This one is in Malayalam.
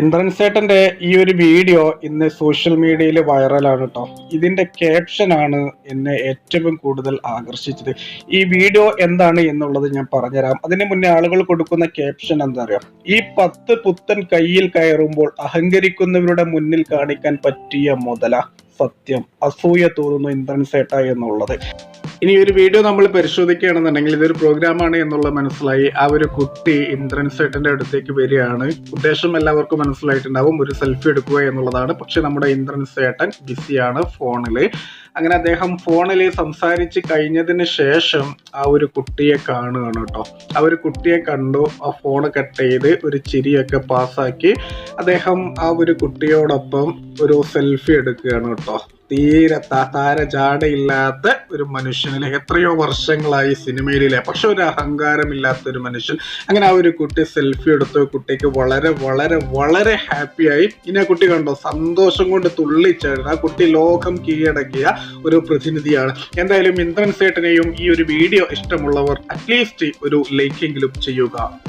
ഇന്ദ്രൻസേട്ടന്റെ ഈ ഒരു വീഡിയോ ഇന്ന് സോഷ്യൽ മീഡിയയിൽ വൈറലാണ് കേട്ടോ ഇതിന്റെ ക്യാപ്ഷൻ ആണ് എന്നെ ഏറ്റവും കൂടുതൽ ആകർഷിച്ചത്. ഈ വീഡിയോ എന്താണ് എന്നുള്ളത് ഞാൻ പറഞ്ഞുതരാം. അതിന് മുന്നേ ആളുകൾ കൊടുക്കുന്ന ക്യാപ്ഷൻ എന്താ അറിയാം ഈ പത്ത് പുത്തൻ കയ്യിൽ കയറുമ്പോൾ അഹങ്കരിക്കുന്നവരുടെ മുന്നിൽ കാണിക്കാൻ പറ്റിയ മുതല സത്യം. അസൂയ തോന്നുന്നു ഇന്ദ്രൻസേട്ട എന്നുള്ളത്. ഇനി ഒരു വീഡിയോ നമ്മൾ പരിശോധിക്കുകയാണെന്നുണ്ടെങ്കിൽ ഇതൊരു പ്രോഗ്രാമാണ് എന്നുള്ളത് മനസ്സിലായി. ആ ഒരു കുട്ടി ഇന്ദ്രൻ സേട്ടന്റെ അടുത്തേക്ക് വരികയാണ്. ഉദ്ദേശം എല്ലാവർക്കും മനസ്സിലായിട്ടുണ്ടാവും. ഒരു സെൽഫി എടുക്കുക എന്നുള്ളതാണ്. പക്ഷെ നമ്മുടെ ഇന്ദ്രൻ സേട്ടൻ ബിസിയാണ് ഫോണിൽ അങ്ങനെ അദ്ദേഹം ഫോണിൽ സംസാരിച്ച് കഴിഞ്ഞതിന് ശേഷം ആ ഒരു കുട്ടിയെ കാണുകയാണ് കേട്ടോ. ആ ഒരു കുട്ടിയെ കണ്ടു. ആ ഫോൺ കട്ട് ചെയ്ത് ഒരു ചിരിയൊക്കെ പാസ്സാക്കി അദ്ദേഹം ആ ഒരു കുട്ടിയോടൊപ്പം ഒരു സെൽഫി എടുക്കുകയാണ് കേട്ടോ. തീരെ താര ജാടയില്ലാത്ത ഒരു മനുഷ്യനിലെ എത്രയോ വർഷങ്ങളായി സിനിമയിലെ പക്ഷെ ഒരു അഹങ്കാരമില്ലാത്ത ഒരു മനുഷ്യൻ. അങ്ങനെ ആ ഒരു കുട്ടി സെൽഫി എടുത്തു. കുട്ടിക്ക് വളരെ വളരെ വളരെ ഹാപ്പിയായി ഇനി ആ കുട്ടി കണ്ടോ? സന്തോഷം കൊണ്ട് തുള്ളിച്ചേർന്ന്. ആ കുട്ടി ലോകം കീഴടക്കിയ ഒരു പ്രതിനിധിയാണ്. എന്തായാലും ഇന്ദ്രൻ സേട്ടനെയും ഈ ഒരു വീഡിയോ ഇഷ്ടമുള്ളവർ അറ്റ്ലീസ്റ്റ് ഒരു ലൈക്കെങ്കിലും ചെയ്യുക.